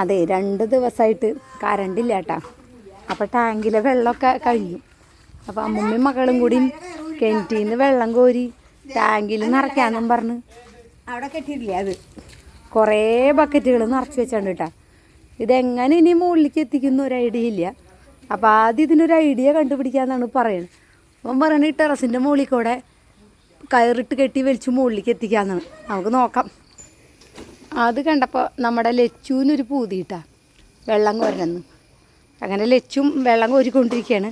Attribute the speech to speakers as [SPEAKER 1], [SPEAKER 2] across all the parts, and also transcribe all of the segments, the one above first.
[SPEAKER 1] അതെ രണ്ട് ദിവസമായിട്ട് കറണ്ട് ഇല്ല കേട്ടാ അപ്പോൾ ടാങ്കിലെ വെള്ളമൊക്കെ കഴിഞ്ഞു. അപ്പോൾ അമ്മമ്മയും മകളും കൂടി കിണറ്റിൽ നിന്ന് വെള്ളം കോരി ടാങ്കിൽ നിറയ്ക്കാന്നും പറഞ്ഞ്
[SPEAKER 2] അവിടെ കെട്ടിയിട്ടില്ലേ അത്?
[SPEAKER 1] കുറേ ബക്കറ്റുകൾ നിറച്ച് വെച്ചാണ്ട് കേട്ടാ ഇതെങ്ങനെ ഇനി മുകളിലേക്ക് എത്തിക്കുന്ന ഒരു ഐഡിയ ഇല്ല. അപ്പോൾ ആദ്യം ഇതിനൊരു ഐഡിയ കണ്ടുപിടിക്കാന്നാണ് പറയുന്നത് അപ്പം പറയണ ഈ ടെറസിന്റെ മുകളിൽ കൂടെ കയറിട്ട് കെട്ടി വലിച്ചു മുകളിലേക്ക് എത്തിക്കാന്നാണ്. നമുക്ക് നോക്കാം. അത് കണ്ടപ്പോൾ നമ്മുടെ ലച്ചുവിനൊരു പൂതിയിട്ടാ. വെള്ളം കോരണമെന്ന് അങ്ങനെ ലച്ചും വെള്ളം കോരിക്കൊണ്ടിരിക്കുകയാണ്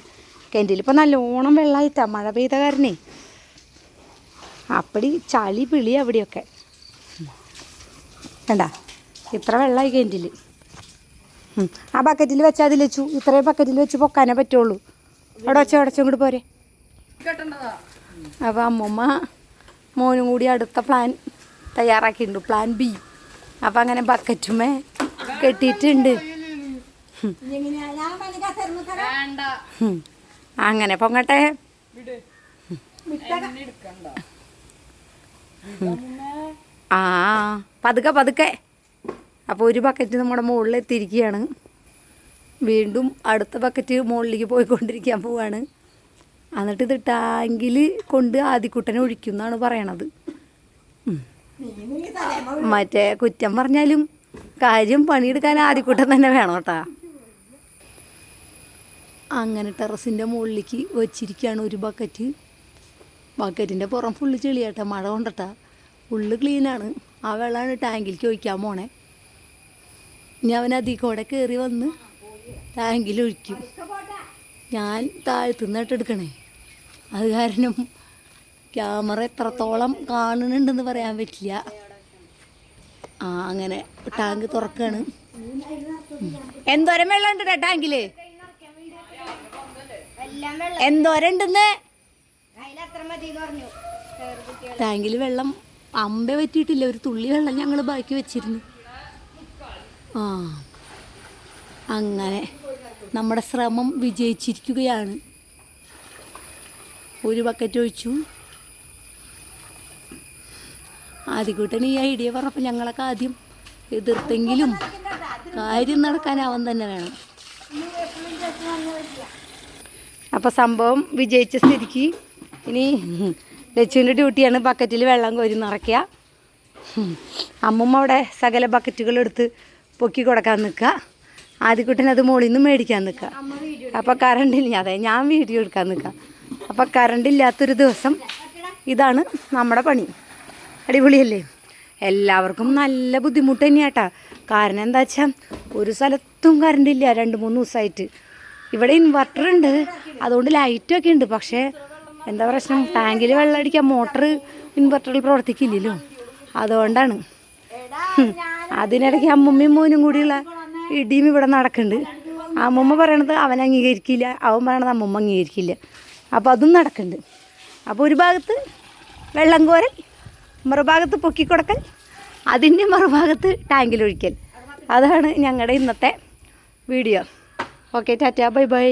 [SPEAKER 1] കിണറ്റിൽ ഇപ്പോൾ നല്ലോണം വെള്ളമായിട്ടാ മഴ പെയ്ത കാരണേ. അപ്പടി ചളി പിളി അവിടെയൊക്കെ. വേണ്ട ഇത്ര വെള്ളമായി കിണറ്റിൽ ആ ബക്കറ്റിൽ വെച്ചാൽ അതിൽ വെച്ചു ഇത്രയും ബക്കറ്റിൽ വെച്ച് പൊക്കാനേ പറ്റുള്ളൂ. അവിടെ വെച്ചാൽ അടച്ചും കൂടി പോരെ. അപ്പോൾ അമ്മമ്മ മോനും കൂടി അടുത്ത പ്ലാൻ തയ്യാറാക്കിയിട്ടുണ്ട്. Plan B. അപ്പം അങ്ങനെ ബക്കറ്റുമേ കെട്ടിയിട്ടുണ്ട്. അങ്ങനെ പൊങ്ങട്ടെ. ആ പതുക്കെ പതുക്കെ. അപ്പോൾ ഒരു ബക്കറ്റ് നമ്മുടെ മുകളിൽ എത്തിയിരിക്കുകയാണ്. വീണ്ടും അടുത്ത ബക്കറ്റ് മുകളിലേക്ക് പോയിക്കൊണ്ടിരിക്കാൻ പോവാണ്. എന്നിട്ട് ഇതിട്ടാങ്കിൽ കൊണ്ട് ആദ്യക്കുട്ടനെ ഒഴിക്കും എന്നാണ് പറയണത്. മറ്റേ കുറ്റം പറഞ്ഞാലും കാര്യം പണിയെടുക്കാൻ ആദ്യക്കൂട്ടം തന്നെ വേണം കേട്ടാ. അങ്ങനെ ടെറസിന്റെ മുകളിലേക്ക് വെച്ചിരിക്കുകയാണ് ഒരു ബക്കറ്റ്. ബക്കറ്റിന്റെ പുറം ഫുള്ള് ചെളിയാട്ടാ മഴ കൊണ്ടട്ടാ. ഫുള്ള് ക്ലീനാണ് ആ വെള്ളമാണ് ടാങ്കിലേക്ക് ഒഴിക്കാൻ പോണേ. ഇനി അവൻ അതിൽ കൂടെ കയറി വന്ന് ടാങ്കിൽ ഒഴിക്കും. ഞാൻ താഴ്ത്തുനിന്നിട്ട് എടുക്കണേ. അത് കാരണം ക്യാമറ എത്രത്തോളം കാണുന്നുണ്ടെന്ന് പറയാൻ പറ്റില്ല. ആ അങ്ങനെ ടാങ്ക് തുറക്കാണ്. എന്തോരം വെള്ളം ഉണ്ട് ടാങ്കിൽ? എന്തോരം ടാങ്കിൽ വെള്ളം അമ്പ പറ്റിയിട്ടില്ല ഒരു തുള്ളി വെള്ളം ഞങ്ങൾ ബാക്കി വെച്ചിരുന്നു. ആ അങ്ങനെ നമ്മുടെ ശ്രമം വിജയിച്ചിരിക്കുകയാണ്. ഒരു ബക്കറ്റ് ഒഴിച്ചു. ആദ്യകൂട്ടൻ ഈ ഐഡിയ പറഞ്ഞപ്പോൾ ഞങ്ങളൊക്കെ ആദ്യം എതിർത്തെങ്കിലും കാര്യം നടക്കാൻ അവൻ തന്നെ വേണം. അപ്പോൾ സംഭവം വിജയിച്ച സ്ഥിതിക്ക് ഇനി ലച്ചുവിന്റെ ഡ്യൂട്ടിയാണ് ബക്കറ്റിൽ വെള്ളം കോരി നിറയ്ക്കുക. അമ്മമ്മ അവിടെ സകല ബക്കറ്റുകൾ എടുത്ത് പൊക്കി കൊടുക്കാൻ നിൽക്കുക. ആദ്യക്കുട്ടൻ അത് മുകളിൽ നിന്ന് മേടിക്കാൻ നിൽക്കുക. അപ്പോൾ കറണ്ട് ഇല്ല അതെ ഞാൻ വീഡിയോ എടുക്കാൻ നിൽക്കുക. അപ്പോൾ കറണ്ടില്ലാത്തൊരു ദിവസം ഇതാണ് നമ്മുടെ പണി. അടിപൊളിയല്ലേ? എല്ലാവർക്കും നല്ല ബുദ്ധിമുട്ട് തന്നെയാട്ടാ. കാരണം എന്താ വെച്ചാൽ ഒരു സ്ഥലത്തും കറണ്ട് ഇല്ല രണ്ട് മൂന്ന് ദിവസമായിട്ട് ഇവിടെ ഇൻവെർട്ടർ ഉണ്ട്. അതുകൊണ്ട് ലൈറ്റൊക്കെ ഉണ്ട്. പക്ഷേ എന്താ പ്രശ്നം? ടാങ്കിൽ വെള്ളം അടിക്കാൻ മോട്ടർ ഇൻവെർട്ടറിൽ പ്രവർത്തിക്കില്ലല്ലോ. അതുകൊണ്ടാണ്. അതിനിടയ്ക്ക് അമ്മമ്മയും മോനും കൂടിയുള്ള ഇടിയും ഇവിടെ നടക്കുന്നുണ്ട്. അമ്മമ്മ പറയണത് അവൻ അംഗീകരിക്കില്ല. അവൻ പറയണത് അമ്മമ്മ അംഗീകരിക്കില്ല. അപ്പോൾ അതും നടക്കുന്നുണ്ട്. അപ്പോൾ ഒരു ഭാഗത്ത് വെള്ളം കോരൽ മറുഭാഗത്ത് പൊക്കിക്കൊടുക്കൽ അതിന്റെ മറുഭാഗത്ത് ടാങ്കിലൊഴിക്കൽ അതാണ് ഞങ്ങളുടെ ഇന്നത്തെ video. Okay tata bye bye.